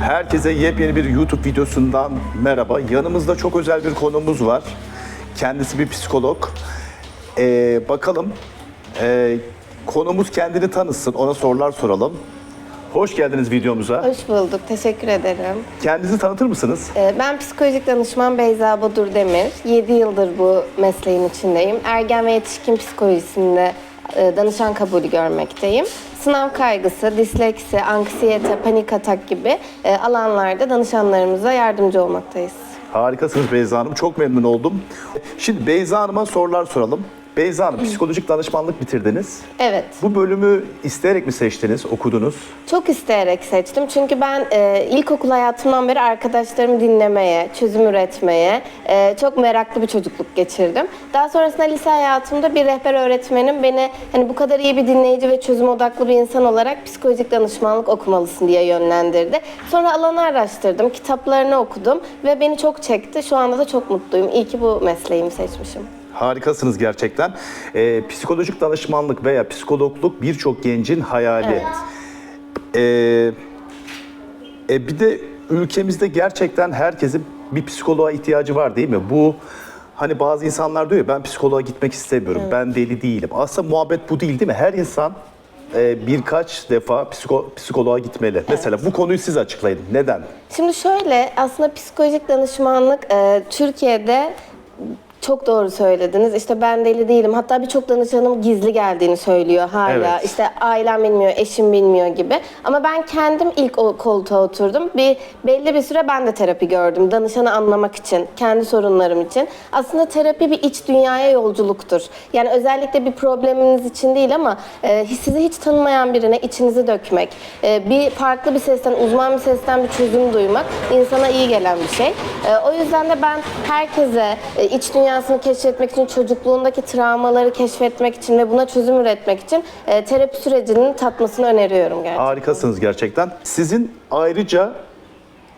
Herkese yepyeni bir YouTube videosundan merhaba. Yanımızda çok özel bir konumuz var. Kendisi bir psikolog. Ee, bakalım ee, konumuz kendini tanısın, ona sorular soralım. Hoş geldiniz videomuza. Hoş bulduk, teşekkür ederim. Kendinizi tanıtır mısınız? Ee, Ben psikolojik danışman Beyza Bodur Demir. 7 yıldır bu mesleğin içindeyim. Ergen ve yetişkin psikolojisinde e, danışan kabulü görmekteyim. Sınav kaygısı, disleksi, anksiyete, panik atak gibi e, alanlarda danışanlarımıza yardımcı olmaktayız. Harikasınız Beyza Hanım. Çok memnun oldum. Şimdi Beyza Hanım'a sorular soralım. Beyza Hanım, psikolojik danışmanlık bitirdiniz. Evet. Bu bölümü isteyerek mi seçtiniz, okudunuz? Çok isteyerek seçtim çünkü ben e, ilkokul hayatımdan beri arkadaşlarımı dinlemeye, çözüm üretmeye e, çok meraklı bir çocukluk geçirdim. Daha sonrasında lise hayatımda bir rehber öğretmenim beni hani bu kadar iyi bir dinleyici ve çözüm odaklı bir insan olarak psikolojik danışmanlık okumalısın diye yönlendirdi. Sonra alanı araştırdım, kitaplarını okudum ve beni çok çekti. Şu anda da çok mutluyum. İyi ki bu mesleğimi seçmişim. Harikasınız gerçekten. Ee, psikolojik danışmanlık veya psikologluk birçok gencin hayali. Evet. Ee, e, bir de ülkemizde gerçekten herkesin bir psikoloğa ihtiyacı var değil mi? Bu hani bazı insanlar diyor ya ben psikoloğa gitmek istemiyorum, ben deli değilim. Aslında muhabbet bu değil değil mi? Her insan e, birkaç defa psiko- psikoloğa gitmeli. Mesela bu konuyu siz açıklayın. Neden? Şimdi şöyle aslında psikolojik danışmanlık e, Türkiye'de çok doğru söylediniz. İşte ben deli değilim. Hatta birçok danışanım gizli geldiğini söylüyor hala. Evet. İşte ailem bilmiyor, eşim bilmiyor gibi. Ama ben kendim ilk o koltuğa oturdum. Bir belli bir süre ben de terapi gördüm. Danışanı anlamak için, kendi sorunlarım için. Aslında terapi bir iç dünyaya yolculuktur. Yani özellikle bir probleminiz için değil ama e, sizi hiç tanımayan birine içinizi dökmek, e, bir farklı bir sesten, uzman bir sesten bir çözüm duymak insana iyi gelen bir şey. E, o yüzden de ben herkese e, iç dünyasını keşfetmek için, çocukluğundaki travmaları keşfetmek için ve buna çözüm üretmek için e, terapi sürecinin tatmasını öneriyorum gerçekten. Harikasınız gerçekten. Sizin ayrıca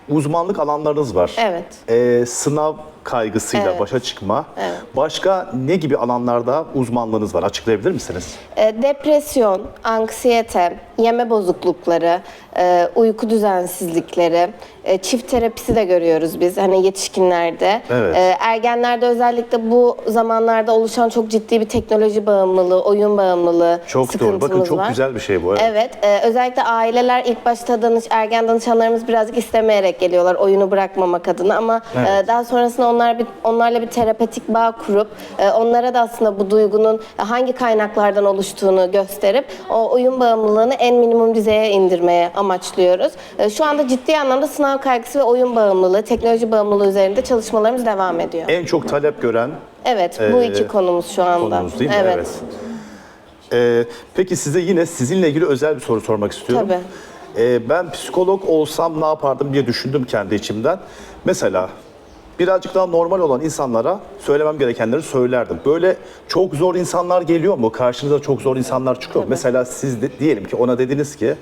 uzmanlık alanlarınız var. Evet. Ee, sınav kaygısıyla Evet. başa çıkma. Evet. Başka ne gibi alanlarda uzmanlığınız var? Açıklayabilir misiniz? E, depresyon, anksiyete, yeme bozuklukları, e, uyku düzensizlikleri, e, çift terapisi de görüyoruz biz hani yetişkinlerde. Evet. Ergenlerde özellikle bu zamanlarda oluşan çok ciddi bir teknoloji bağımlılığı, oyun bağımlılığı Çok doğru. Bakın sıkıntımız çok var. güzel bir şey bu. Evet. Evet, özellikle aileler ilk başta danış, ergen danışanlarımız birazcık istemeyerek geliyorlar oyunu bırakmamak adına ama Evet. daha sonrasında onlar bir, onlarla bir terapetik bağ kurup e, onlara da aslında bu duygunun hangi kaynaklardan oluştuğunu gösterip o oyun bağımlılığını en minimum düzeye indirmeye amaçlıyoruz. E, şu anda ciddi anlamda sınav kaygısı ve oyun bağımlılığı, teknoloji bağımlılığı üzerinde çalışmalarımız devam ediyor. En çok talep gören Evet, bu e, iki konumuz şu anda. konumuz değil mi? Evet. Ee, peki size yine sizinle ilgili özel bir soru sormak istiyorum. Tabii. Ee, ben psikolog olsam ne yapardım diye düşündüm kendi içimden. Mesela birazcık daha normal olan insanlara söylemem gerekenleri söylerdim. Böyle çok zor insanlar geliyor mu? Karşınıza çok zor insanlar çıkıyor mu? Mesela siz de, diyelim ki ona dediniz ki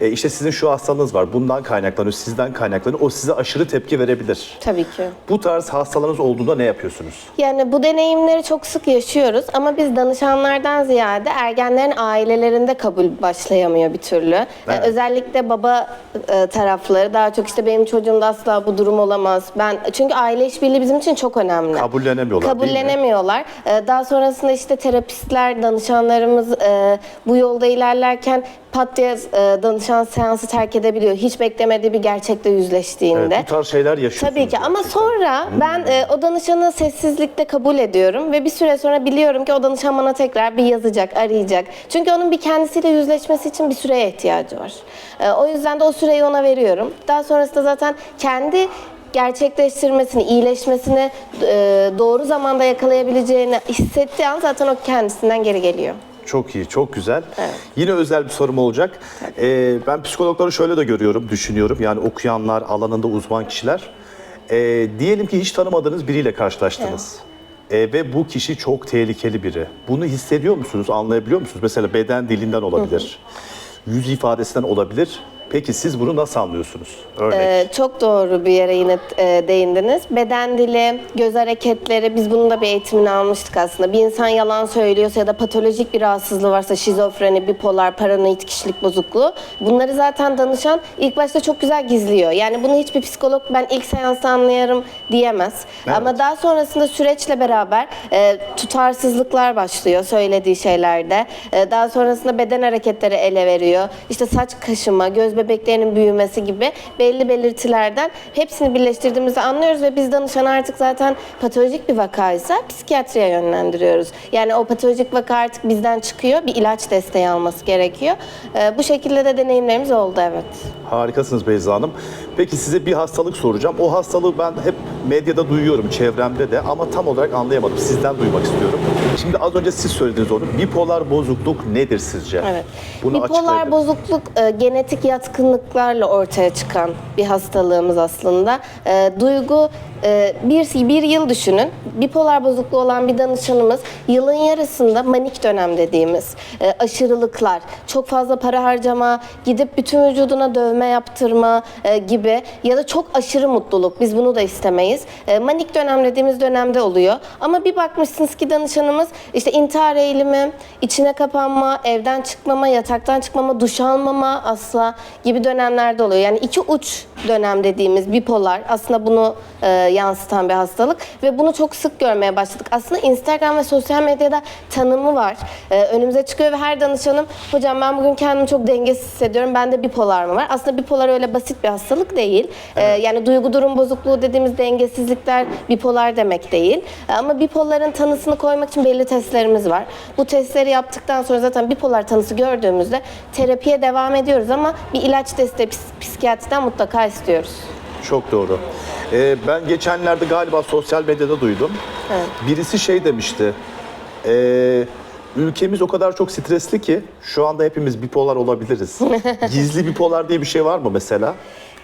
e, işte sizin şu hastalığınız var. Bundan kaynaklanıyor, sizden kaynaklanıyor. O size aşırı tepki verebilir. Tabii ki. Bu tarz hastalarınız olduğunda ne yapıyorsunuz? Yani bu deneyimleri çok sık yaşıyoruz ama biz danışanlardan ziyade ergenlerin ailelerinde kabul başlayamıyor bir türlü. Ee, Evet. özellikle baba e, tarafları daha çok işte benim çocuğumda asla bu durum olamaz. Ben çünkü aile işbirliği bizim için çok önemli. Kabullenemiyorlar değil mi? Kabullenemiyorlar. Ee, Daha sonrasında işte terapistler, danışanlarımız e, bu yolda ilerlerken pat diye e, danışan seansı terk edebiliyor. Hiç beklemediği bir gerçekle yüzleştiğinde. Evet, bu tarz şeyler yaşıyorsunuz. Tabii ki ama sonra ben e, o danışanı sessizlikte kabul ediyorum ve bir süre sonra biliyorum ki o danışan bana tekrar bir yazacak, arayacak. Çünkü onun bir kendisiyle yüzleşmesi için bir süreye ihtiyacı var. E, o yüzden de o süreyi ona veriyorum. Daha sonrasında zaten kendi gerçekleştirmesini, iyileşmesini e, doğru zamanda yakalayabileceğini hissettiği an zaten o kendisinden geri geliyor. Çok iyi, çok güzel. Evet. Yine özel bir sorum olacak. Ee, ben psikologları şöyle de görüyorum, düşünüyorum. Yani okuyanlar, alanında uzman kişiler. Ee, diyelim ki hiç tanımadığınız biriyle karşılaştınız. Ee, ve bu kişi çok tehlikeli biri. Bunu hissediyor musunuz, anlayabiliyor musunuz? Mesela beden dilinden olabilir, yüz ifadesinden olabilir. Peki siz bunu nasıl anlıyorsunuz? Örnek. Ee, çok doğru bir yere yine e, değindiniz. Beden dili, göz hareketleri, biz bunun da bir eğitimini almıştık aslında. Bir insan yalan söylüyorsa ya da patolojik bir rahatsızlığı varsa, şizofreni, bipolar, paranoid kişilik bozukluğu, bunları zaten danışan ilk başta çok güzel gizliyor. Yani bunu hiçbir psikolog ben ilk seansta anlayarım diyemez. Evet. Ama daha sonrasında süreçle beraber e, tutarsızlıklar başlıyor söylediği şeylerde. E, daha sonrasında beden hareketleri ele veriyor. İşte saç kaşıma, göz bebeklerinin büyümesi gibi belli belirtilerden hepsini birleştirdiğimizi anlıyoruz ve biz danışanı artık zaten patolojik bir vakaysa psikiyatriye yönlendiriyoruz. Yani o patolojik vaka artık bizden çıkıyor. Bir ilaç desteği alması gerekiyor. E, bu şekilde de deneyimlerimiz oldu evet. Harikasınız Beyza Hanım. Peki size bir hastalık soracağım. O hastalığı ben hep medyada duyuyorum, çevremde de ama tam olarak anlayamadım. Sizden duymak istiyorum. Şimdi az önce siz söylediniz onu. Bipolar bozukluk nedir sizce? Evet. Bunu Bipolar bozukluk e, genetik yatkınlıklarla ortaya çıkan bir hastalığımız aslında. E, duygu e, bir, bir yıl düşünün. Bipolar bozukluğu olan bir danışanımız yılın yarısında manik dönem dediğimiz e, aşırılıklar, çok fazla para harcama, gidip bütün vücuduna dövme yaptırma e, gibi ya da çok aşırı mutluluk. Biz bunu da istemeyiz. E, manik dönem dediğimiz dönemde oluyor. Ama bir bakmışsınız ki danışanımız işte intihar eğilimi, içine kapanma, evden çıkmama, yataktan çıkmama, duş almama asla gibi dönemlerde oluyor. Yani iki uç dönem dediğimiz bipolar aslında bunu e, yansıtan bir hastalık ve bunu çok sık görmeye başladık. Aslında Instagram ve sosyal medyada tanımı var. E, önümüze çıkıyor ve her danışanım hocam ben bugün kendimi çok dengesiz hissediyorum. Bende bipolar mı var? Aslında bipolar öyle basit bir hastalık değil. E, yani duygu durum bozukluğu dediğimiz dengesizlikler bipolar demek değil. E, ama bipoların tanısını koymak için belli testlerimiz var. Bu testleri yaptıktan sonra zaten bipolar tanısı gördüğümüzde terapiye devam ediyoruz ama bir ilaç desteği ps- psikiyatriden mutlaka istiyoruz. Çok doğru. Ee, ben geçenlerde galiba sosyal medyada duydum. Evet. Birisi şey demişti. Ee, ülkemiz o kadar çok stresli ki şu anda hepimiz bipolar olabiliriz. Gizli bipolar diye bir şey var mı mesela?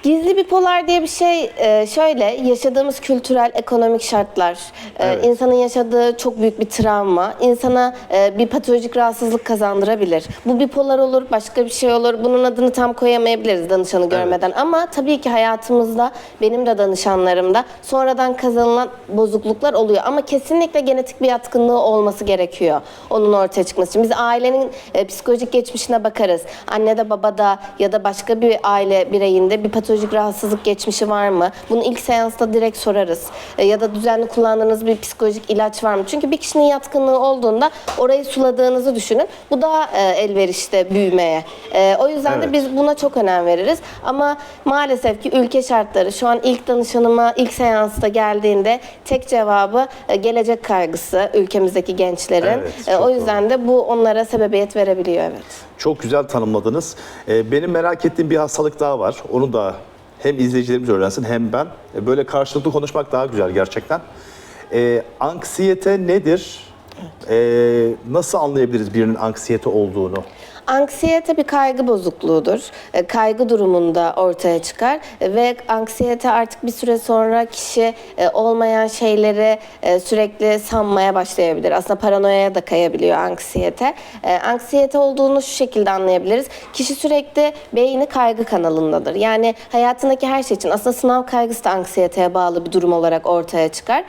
Gizli bipolar diye bir şey e, şöyle yaşadığımız kültürel ekonomik şartlar, e, Evet. insanın yaşadığı çok büyük bir travma insana e, bir patolojik rahatsızlık kazandırabilir. Bu bipolar olur, başka bir şey olur. Bunun adını tam koyamayabiliriz danışanı görmeden ama tabii ki hayatımızda benim de danışanlarımda sonradan kazanılan bozukluklar oluyor ama kesinlikle genetik bir yatkınlığı olması gerekiyor onun ortaya çıkması için. Biz ailenin e, psikolojik geçmişine bakarız. Annede babada ya da başka bir aile bireyinde bir patolojik rahatsızlık geçmişi var mı? Bunu ilk seansta direkt sorarız. E, ya da düzenli kullandığınız bir psikolojik ilaç var mı? Çünkü bir kişinin yatkınlığı olduğunda orayı suladığınızı düşünün. Bu daha e, elverişte büyümeye. E, o yüzden Evet. de biz buna çok önem veririz. Ama maalesef ki ülke şartları şu an ilk danışanıma ilk seansta geldiğinde tek cevabı e, gelecek kaygısı ülkemizdeki gençlerin. Evet, E, o yüzden de bu onlara sebebiyet verebiliyor evet. Çok güzel tanımladınız. Benim merak ettiğim bir hastalık daha var. Onu da hem izleyicilerimiz öğrensin hem ben. Ee, Böyle karşılıklı konuşmak daha güzel gerçekten. Ee, anksiyete nedir? Ee, nasıl anlayabiliriz birinin anksiyete olduğunu? Anksiyete bir kaygı bozukluğudur. E, Kaygı durumunda ortaya çıkar E, ve anksiyete artık bir süre sonra kişi e, olmayan şeyleri sürekli sanmaya başlayabilir. Aslında paranoyaya da kayabiliyor anksiyete. Anksiyete olduğunu şu şekilde anlayabiliriz. Kişi sürekli beyni kaygı kanalındadır. Yani hayatındaki her şey için aslında sınav kaygısı da anksiyeteye bağlı bir durum olarak ortaya çıkar.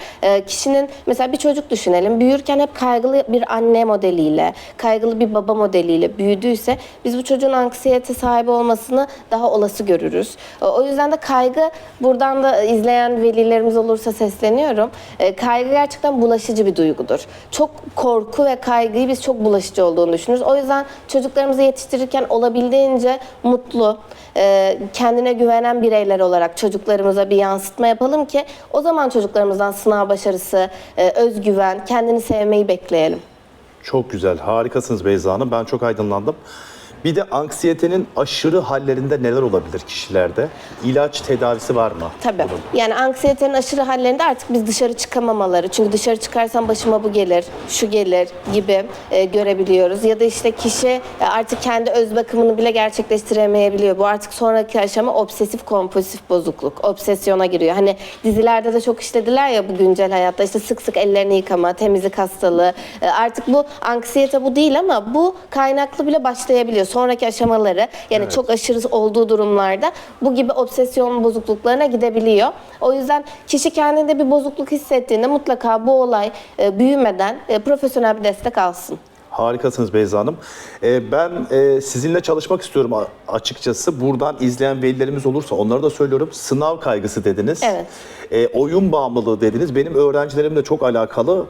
Kişinin mesela bir çocuk düşünelim. Büyürken hep kaygılı bir anne modeliyle, kaygılı bir baba modeliyle büyüdüyse biz bu çocuğun anksiyete sahibi olmasını daha olası görürüz. O- yüzden de kaygı buradan da izleyen velilerimiz olursa sesleniyorum. E, Kaygı gerçekten bulaşıcı bir duygudur. Çok korku ve kaygıyı biz çok bulaşıcı olduğunu düşünürüz. O yüzden çocuklarımızı yetiştirirken olabildiğince mutlu, e, kendine güvenen bireyler olarak çocuklarımıza bir yansıtma yapalım ki o zaman çocuklarımızdan sınav başarısı, e, özgüven, kendini sevmeyi bekleyelim. Çok güzel, harikasınız Beyza Hanım. Ben çok aydınlandım. Bir de anksiyetenin aşırı hallerinde neler olabilir kişilerde? İlaç tedavisi var mı? Tabii. bunun? Yani anksiyetenin aşırı hallerinde artık biz dışarı çıkamamaları. Çünkü dışarı çıkarsam başıma bu gelir, şu gelir gibi e, görebiliyoruz. Ya da işte kişi e, artık kendi öz bakımını bile gerçekleştiremeyebiliyor. Bu artık sonraki aşama obsesif kompulsif bozukluk. Obsesyona giriyor. Hani dizilerde de çok işlediler ya bu güncel hayatta. işte sık sık ellerini yıkama, temizlik hastalığı. E, artık bu anksiyete bu değil ama bu kaynaklı bile başlayabiliyor. Sonraki aşamaları yani çok aşırı olduğu durumlarda bu gibi obsesyon bozukluklarına gidebiliyor. O yüzden kişi kendinde bir bozukluk hissettiğinde mutlaka bu olay e, büyümeden e, profesyonel bir destek alsın. Harikasınız Beyza Hanım. Ee, ben e, sizinle çalışmak istiyorum açıkçası. Buradan izleyen velilerimiz olursa onlara da söylüyorum. Sınav kaygısı dediniz. Evet. Ee, oyun bağımlılığı dediniz. Benim öğrencilerimle çok alakalı.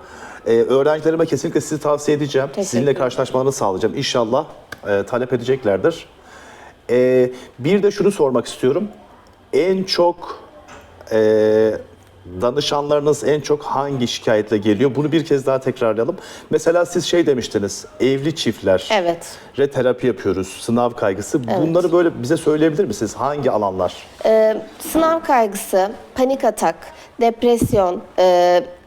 Ee, öğrencilerime kesinlikle sizi tavsiye edeceğim. Sizinle karşılaşmalarını sağlayacağım. İnşallah e, talep edeceklerdir. Ee, bir de şunu sormak istiyorum. En çok e, danışanlarınız en çok hangi şikayetle geliyor? Bunu bir kez daha tekrarlayalım. Mesela siz şey demiştiniz, evli çiftler. Evet. Re terapi yapıyoruz, sınav kaygısı. Bunları böyle bize söyleyebilir misiniz? Hangi alanlar? Ee, sınav kaygısı, panik atak, depresyon, e,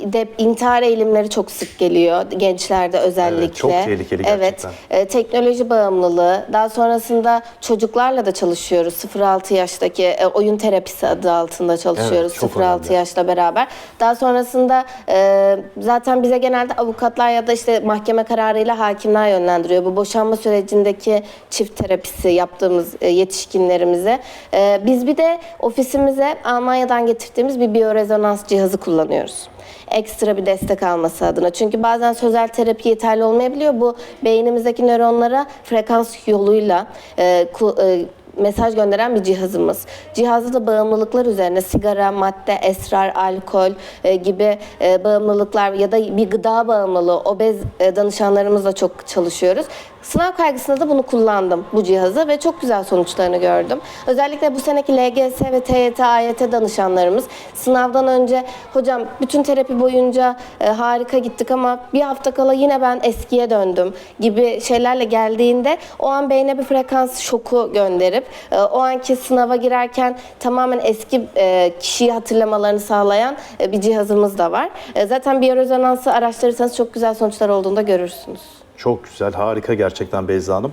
de, intihar eğilimleri çok sık geliyor gençlerde özellikle. çok tehlikeli Evet, gerçekten. e, teknoloji bağımlılığı. Daha sonrasında çocuklarla da çalışıyoruz. 0-6 yaştaki e, oyun terapisi adı altında çalışıyoruz. Evet, çok 0-6 önemli. yaşla beraber. Daha sonrasında e, zaten bize genelde avukatlar ya da işte mahkeme kararıyla hakimler yönlendiriyor. Bu boşanma sürecindeki çift terapisi yaptığımız e, yetişkinlerimize. E, biz bir de ofisimize Almanya'dan getirdiğimiz bir biyorezonans cihazı kullanıyoruz. Ekstra bir destek alması adına. Çünkü bazen sözel terapi yeterli olmayabiliyor. Bu beynimizdeki nöronlara frekans yoluyla e, ku- e, mesaj gönderen bir cihazımız. Cihazda da bağımlılıklar üzerine sigara, madde, esrar, alkol e, gibi e, bağımlılıklar ya da bir gıda bağımlılığı, obez e, danışanlarımızla çok çalışıyoruz. Sınav kaygısında da bunu kullandım bu cihazı ve çok güzel sonuçlarını gördüm. Özellikle bu seneki LGS ve TYT, AYT danışanlarımız sınavdan önce hocam bütün terapi boyunca e, harika gittik ama bir hafta kala yine ben eskiye döndüm gibi şeylerle geldiğinde o an beyne bir frekans şoku gönderip o anki sınava girerken tamamen eski e, kişiyi hatırlamalarını sağlayan e, bir cihazımız da var. E, zaten biyorezonansı araştırırsanız çok güzel sonuçlar olduğunu da görürsünüz. Çok güzel, harika gerçekten Beyza Hanım.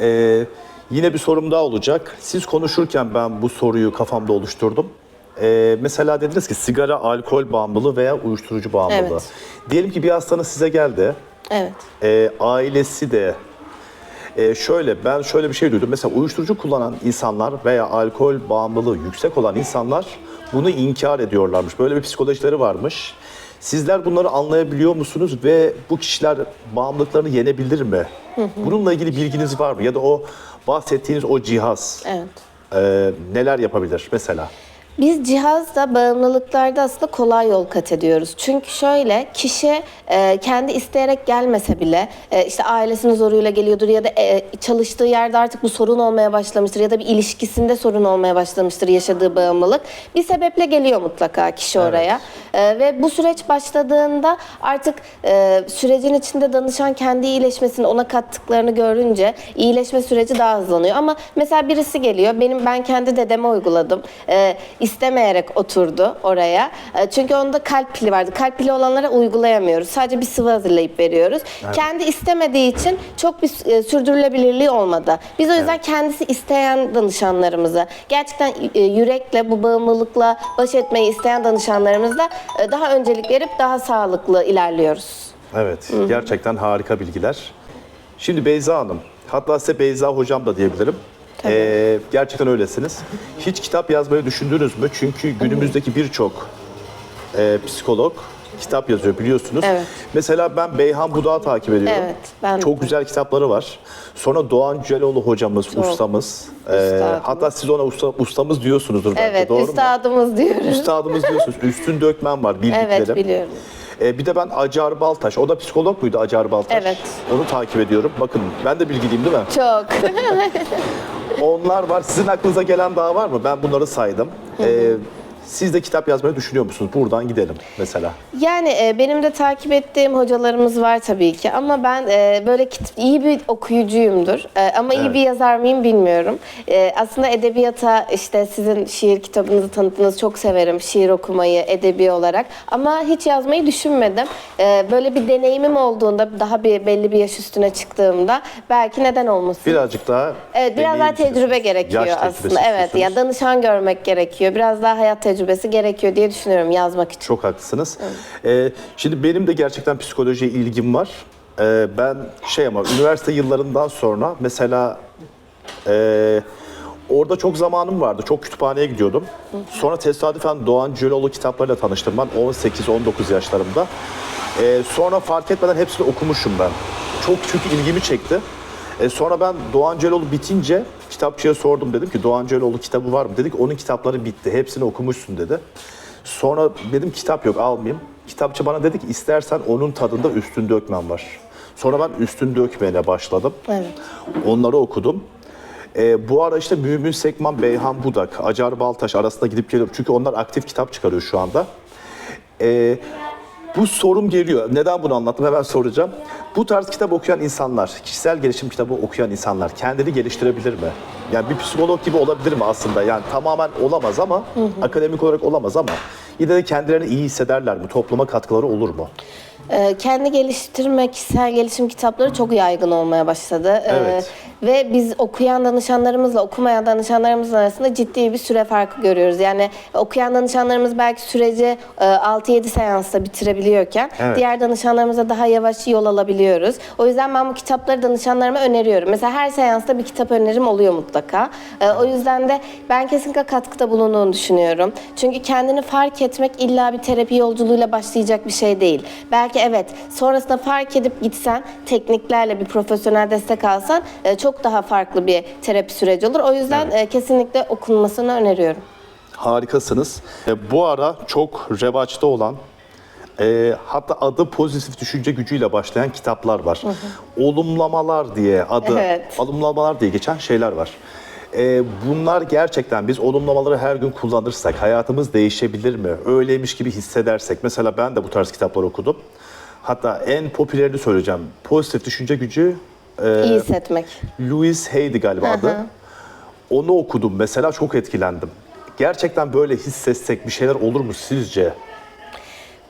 Ee, yine bir sorum daha olacak. Siz konuşurken ben bu soruyu kafamda oluşturdum. Ee, mesela dediniz ki sigara, alkol bağımlılığı veya uyuşturucu bağımlılığı. Evet. Diyelim ki bir hastanız size geldi. Evet. Ee, ailesi de Ee, şöyle ben şöyle bir şey duydum. Mesela uyuşturucu kullanan insanlar veya alkol bağımlılığı yüksek olan insanlar bunu inkar ediyorlarmış. Böyle bir psikolojileri varmış. Sizler bunları anlayabiliyor musunuz ve bu kişiler bağımlılıklarını yenebilir mi? Bununla ilgili bilginiz var mı? Ya da o bahsettiğiniz o cihaz Evet. e, neler yapabilir mesela? Biz cihazda bağımlılıklarda aslında kolay yol kat ediyoruz. Çünkü şöyle kişi e, kendi isteyerek gelmese bile e, işte ailesinin zoruyla geliyordur ya da e, çalıştığı yerde artık bu sorun olmaya başlamıştır ya da bir ilişkisinde sorun olmaya başlamıştır yaşadığı bağımlılık. Bir sebeple geliyor mutlaka kişi oraya. E, ve bu süreç başladığında artık e, sürecin içinde danışan kendi iyileşmesini ona kattıklarını görünce iyileşme süreci daha hızlanıyor. Ama mesela birisi geliyor benim ben kendi dedeme uyguladım. E, istemeyerek oturdu oraya. E, çünkü onda kalp pili vardı. Kalp pili olanlara uygulayamıyoruz. Sadece bir sıvı hazırlayıp veriyoruz. Kendi istemediği için çok bir e, sürdürülebilirliği olmadı. Biz o yüzden kendisi isteyen danışanlarımıza, gerçekten e, yürekle bu bağımlılıkla baş etmeyi isteyen danışanlarımızla e, daha öncelik verip daha sağlıklı ilerliyoruz. Evet, gerçekten harika bilgiler. Şimdi Beyza Hanım, hatta size Beyza Hocam da diyebilirim. Ee, gerçekten öylesiniz. Hiç kitap yazmayı düşündünüz mü? Çünkü günümüzdeki birçok e, psikolog kitap yazıyor biliyorsunuz. Evet. Mesela ben Beyhan Budak'ı takip ediyorum. Evet, ben de. Çok güzel kitapları var. Sonra Doğan Cüceloğlu hocamız, ustamız. Ee, Üstadımız. hatta siz ona usta, ustamız diyorsunuzdur belki, Evet, doğru mu? üstadımız diyoruz. Üstadımız diyorsunuz. Üstün Dökmen var bildiklerim. Evet, biliyorum. Ee, bir de ben Acar Baltaş, o da psikolog muydu Acar Baltaş? Evet. Onu takip ediyorum. Bakın ben de bilgiliyim değil mi? Çok. Onlar var. Sizin aklınıza gelen daha var mı? Ben bunları saydım. Ee, siz de kitap yazmayı düşünüyor musunuz? Buradan gidelim mesela. Yani e, benim de takip ettiğim hocalarımız var tabii ki ama ben e, böyle kit- iyi bir okuyucuyumdur E, ama iyi Evet. bir yazar mıyım bilmiyorum. E, aslında edebiyata işte sizin şiir kitabınızı tanıttınız çok severim şiir okumayı edebi olarak ama hiç yazmayı düşünmedim. E, böyle bir deneyimim olduğunda daha bir belli bir yaş üstüne çıktığımda belki neden olmasın. Birazcık daha Evet biraz daha tecrübe istiyorsunuz. gerekiyor Yaş aslında. Evet ya istiyorsunuz. danışan görmek gerekiyor. Biraz daha hayat tecrübesi gerekiyor diye düşünüyorum yazmak için. Çok haklısınız. Ee, şimdi benim de gerçekten psikolojiye ilgim var. Ee, ben şey ama üniversite yıllarından sonra mesela ee, orada çok zamanım vardı. Çok kütüphaneye gidiyordum. Sonra tesadüfen Doğan Cöloğlu kitaplarıyla tanıştım ben 18-19 yaşlarımda. Ee, sonra fark etmeden hepsini okumuşum ben. Çok çünkü ilgimi çekti. Ee, sonra ben Doğan Cöloğlu bitince kitapçıya sordum dedim ki Doğan Cöloğlu kitabı var mı? Dedik onun kitapları bitti. Hepsini okumuşsun dedi. Sonra dedim kitap yok almayayım. Kitapçı bana dedi ki istersen onun tadında üstün dökmen var. Sonra ben üstün dökmeye başladım. Evet. Onları okudum. Ee, bu ara işte Mümin Sekman, Beyhan Budak, Acar Baltaş arasında gidip geliyorum. Çünkü onlar aktif kitap çıkarıyor şu anda. Ee, bu sorum geliyor. Neden bunu anlattım hemen soracağım. Bu tarz kitap okuyan insanlar, kişisel gelişim kitabı okuyan insanlar kendini geliştirebilir mi? Yani bir psikolog gibi olabilir mi aslında? Yani tamamen olamaz ama, akademik olarak olamaz ama yine de kendilerini iyi hissederler mi? Topluma katkıları olur mu? Ee, kendi geliştirme, kişisel gelişim kitapları çok yaygın olmaya başladı. Ee, Evet. ve biz okuyan danışanlarımızla okumayan danışanlarımızın arasında ciddi bir süre farkı görüyoruz. Yani okuyan danışanlarımız belki süreci e, 6-7 seansta bitirebiliyorken Evet. diğer danışanlarımıza daha yavaş yol alabiliyoruz. O yüzden ben bu kitapları danışanlarıma öneriyorum. Mesela her seansta bir kitap önerim oluyor mutlaka. Ee, o yüzden de ben kesinlikle katkıda bulunduğunu düşünüyorum. Çünkü kendini fark etmek illa bir terapi yolculuğuyla başlayacak bir şey değil. Belki evet sonrasında fark edip gitsen tekniklerle bir profesyonel destek alsan e, çok daha farklı bir terapi süreci olur. O yüzden e, kesinlikle okunmasını öneriyorum. Harikasınız. E, bu ara çok revaçta olan e, hatta adı pozitif düşünce gücüyle başlayan kitaplar var. Olumlamalar diye adı, Evet. olumlamalar diye geçen şeyler var. E, bunlar gerçekten biz olumlamaları her gün kullanırsak hayatımız değişebilir mi? Öyleymiş gibi hissedersek. Mesela ben de bu tarz kitaplar okudum. Hatta en popülerini söyleyeceğim. Pozitif düşünce gücü e, İyi hissetmek. Louis Hay'di galiba adı. Onu okudum mesela çok etkilendim. Gerçekten böyle hissetsek bir şeyler olur mu sizce?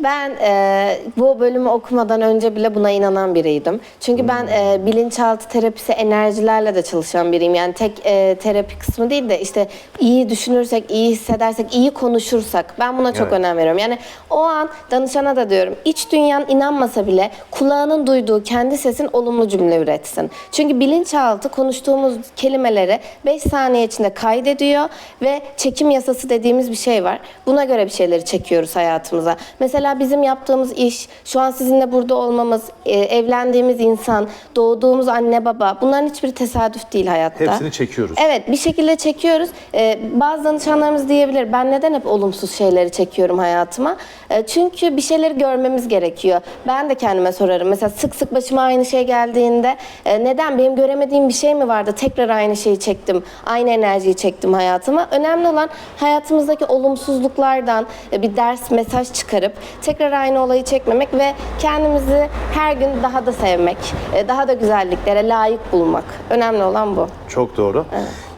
Ben e, bu bölümü okumadan önce bile buna inanan biriydim. Çünkü ben e, bilinçaltı terapisi enerjilerle de çalışan biriyim. Yani tek e, terapi kısmı değil de işte iyi düşünürsek, iyi hissedersek, iyi konuşursak ben buna çok Evet. önem veriyorum. Yani o an danışana da diyorum iç dünyan inanmasa bile kulağının duyduğu kendi sesin olumlu cümle üretsin. Çünkü bilinçaltı konuştuğumuz kelimeleri 5 saniye içinde kaydediyor ve çekim yasası dediğimiz bir şey var. Buna göre bir şeyleri çekiyoruz hayatımıza. Mesela bizim yaptığımız iş, şu an sizinle burada olmamız, e, evlendiğimiz insan, doğduğumuz anne baba bunların hiçbiri tesadüf değil hayatta. Hepsini çekiyoruz. Evet bir şekilde çekiyoruz. Ee, bazı danışanlarımız diyebilir ben neden hep olumsuz şeyleri çekiyorum hayatıma? Ee, çünkü bir şeyleri görmemiz gerekiyor. Ben de kendime sorarım. Mesela sık sık başıma aynı şey geldiğinde e, neden benim göremediğim bir şey mi vardı? Tekrar aynı şeyi çektim. Aynı enerjiyi çektim hayatıma. Önemli olan hayatımızdaki olumsuzluklardan e, bir ders mesaj çıkarıp tekrar aynı olayı çekmemek ve kendimizi her gün daha da sevmek, e, daha da güzelliklere layık bulmak. Önemli olan bu. Çok doğru.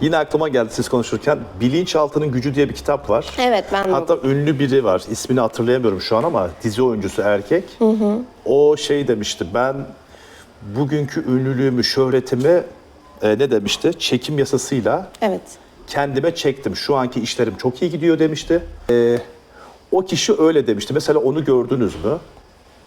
Yine aklıma geldi siz konuşurken Bilinçaltının Gücü diye bir kitap var. Evet, ben de Hatta ünlü biri var. İsmini hatırlayamıyorum şu an ama dizi oyuncusu erkek. O şey demişti. Ben bugünkü ünlülüğümü, şöhretimi e, ne demişti? Çekim yasasıyla Evet. kendime çektim. Şu anki işlerim çok iyi gidiyor demişti. Ee, o kişi öyle demişti. Mesela onu gördünüz mü?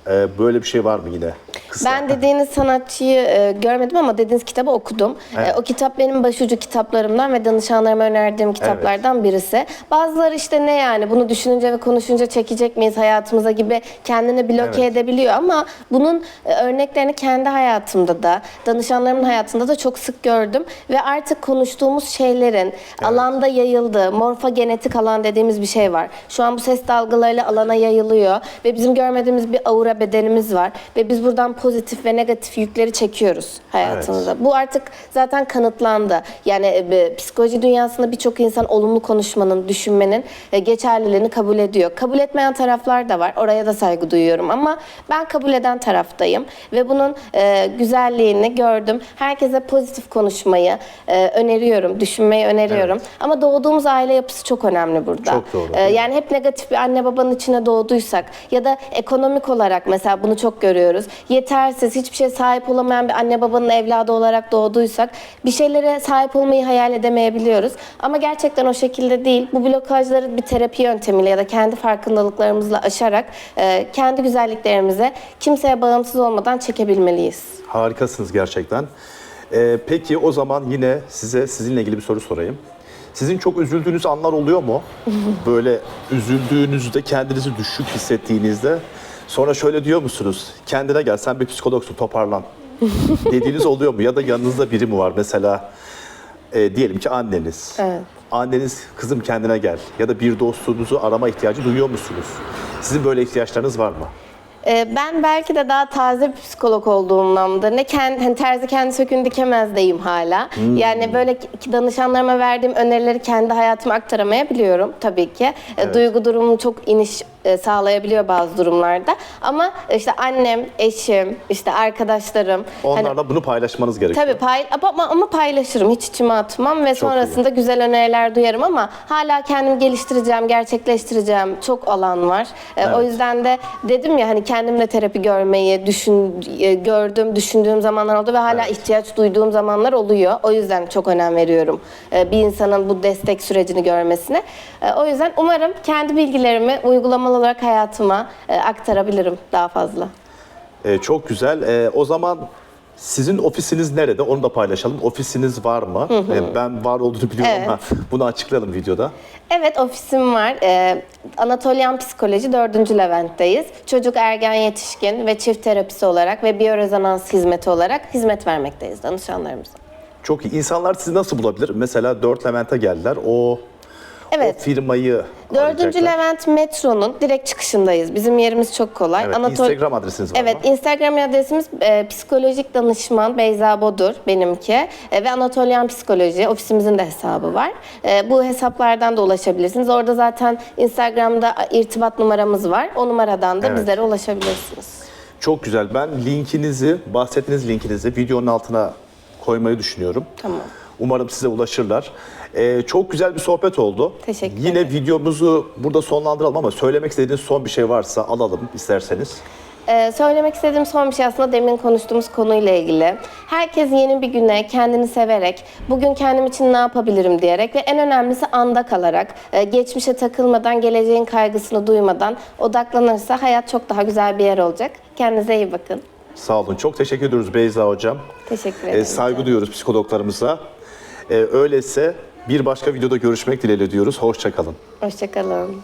Ee, böyle bir şey var mı yine? Kısa. Ben dediğiniz sanatçıyı e, görmedim ama dediğiniz kitabı okudum. Evet. E, o kitap benim başucu kitaplarımdan ve danışanlarıma önerdiğim kitaplardan birisi. Bazıları işte ne yani bunu düşününce ve konuşunca çekecek miyiz hayatımıza gibi kendini bloke Evet. edebiliyor ama bunun e, örneklerini kendi hayatımda da danışanlarımın hayatında da çok sık gördüm ve artık konuştuğumuz şeylerin alanda yayıldığı morfogenetik alan dediğimiz bir şey var. Şu an bu ses dalgalarıyla alana yayılıyor ve bizim görmediğimiz bir aura bedenimiz var ve biz buradan pozitif ve negatif yükleri çekiyoruz hayatımıza. Bu artık zaten kanıtlandı. Yani e, psikoloji dünyasında birçok insan olumlu konuşmanın, düşünmenin e, geçerliliğini kabul ediyor. Kabul etmeyen taraflar da var. Oraya da saygı duyuyorum ama ben kabul eden taraftayım ve bunun e, güzelliğini gördüm. Herkese pozitif konuşmayı e, öneriyorum, düşünmeyi öneriyorum. Ama doğduğumuz aile yapısı çok önemli burada. Çok doğru. E, yani hep negatif bir anne babanın içine doğduysak ya da ekonomik olarak olarak mesela bunu çok görüyoruz. Yetersiz, hiçbir şeye sahip olamayan bir anne babanın evladı olarak doğduysak bir şeylere sahip olmayı hayal edemeyebiliyoruz. Ama gerçekten o şekilde değil. Bu blokajları bir terapi yöntemiyle ya da kendi farkındalıklarımızla aşarak e, kendi güzelliklerimize kimseye bağımsız olmadan çekebilmeliyiz. Harikasınız gerçekten. Ee, peki o zaman yine size sizinle ilgili bir soru sorayım. Sizin çok üzüldüğünüz anlar oluyor mu? Böyle üzüldüğünüzde, kendinizi düşük hissettiğinizde sonra şöyle diyor musunuz? Kendine gel, sen bir psikologsun, toparlan. Dediğiniz oluyor mu? Ya da yanınızda biri mi var? Mesela e, diyelim ki anneniz. Evet. Anneniz kızım kendine gel ya da bir dostunuzu arama ihtiyacı duyuyor musunuz? Sizin böyle ihtiyaçlarınız var mı? Ee, Ben belki de daha taze bir psikolog olduğumdandır. Ne kendi, hani terzi kendi sökün dikemez deyim hala. Yani böyle ki- danışanlarıma verdiğim önerileri kendi hayatıma aktaramayabiliyorum tabii ki. Ee, Duygu durumu çok iniş e, sağlayabiliyor bazı durumlarda. Ama işte annem, eşim, işte arkadaşlarım. hani- Onlarla bunu paylaşmanız gerekiyor. Tabii pay ama, ama paylaşırım. Hiç içime atmam ve Çok sonrasında güzel öneriler duyarım ama hala kendimi geliştireceğim, gerçekleştireceğim çok alan var. O Evet. yüzden de dedim ya hani kendimle terapi görmeyi düşün e, gördüm, düşündüğüm zamanlar oldu ve hala ihtiyaç duyduğum zamanlar oluyor. O yüzden çok önem veriyorum e, bir insanın bu destek sürecini görmesine. E, O yüzden umarım kendi bilgilerimi uygulamalı olarak hayatıma e, aktarabilirim daha fazla. Ee, çok güzel. Ee, o zaman sizin ofisiniz nerede? Onu da paylaşalım. Ofisiniz var mı? Ee, ben var olduğunu biliyorum Evet. ama bunu açıklayalım videoda. Evet ofisim var. Ee, Anatolian Psikoloji 4. Levent'teyiz. Çocuk, ergen, yetişkin ve çift terapisi olarak ve biyorezonans hizmeti olarak hizmet vermekteyiz danışanlarımıza. Çok iyi. İnsanlar sizi nasıl bulabilir? Mesela 4 Levent'e geldiler. O, Evet. o firmayı Dördüncü arayacaklar. Levent metronun direkt çıkışındayız. Bizim yerimiz çok kolay. Evet, Anatol- Instagram adresiniz var Evet, mı? Instagram adresimiz e, psikolojik danışman Beyza Bodur benimki E, ve Anatolian Psikoloji ofisimizin de hesabı var. E, bu hesaplardan da ulaşabilirsiniz. Orada zaten Instagram'da irtibat numaramız var. O numaradan da Evet. bizlere ulaşabilirsiniz. Çok güzel. Ben linkinizi, bahsettiğiniz linkinizi videonun altına koymayı düşünüyorum. Tamam. Umarım size ulaşırlar. Ee, çok güzel bir sohbet oldu. Teşekkür Yine ederim. videomuzu burada sonlandıralım ama söylemek istediğiniz son bir şey varsa alalım isterseniz. Ee, söylemek istediğim son bir şey aslında demin konuştuğumuz konuyla ilgili. Herkes yeni bir güne kendini severek, bugün kendim için ne yapabilirim diyerek ve en önemlisi anda kalarak, e, geçmişe takılmadan, geleceğin kaygısını duymadan odaklanırsa hayat çok daha güzel bir yer olacak. Kendinize iyi bakın. Sağ olun. Çok teşekkür ediyoruz Beyza Hocam. Teşekkür Ee, ederim. saygı duyuyoruz psikologlarımıza. Ee, öyleyse bir başka videoda görüşmek dileğiyle diyoruz. Hoşçakalın. Hoşçakalın.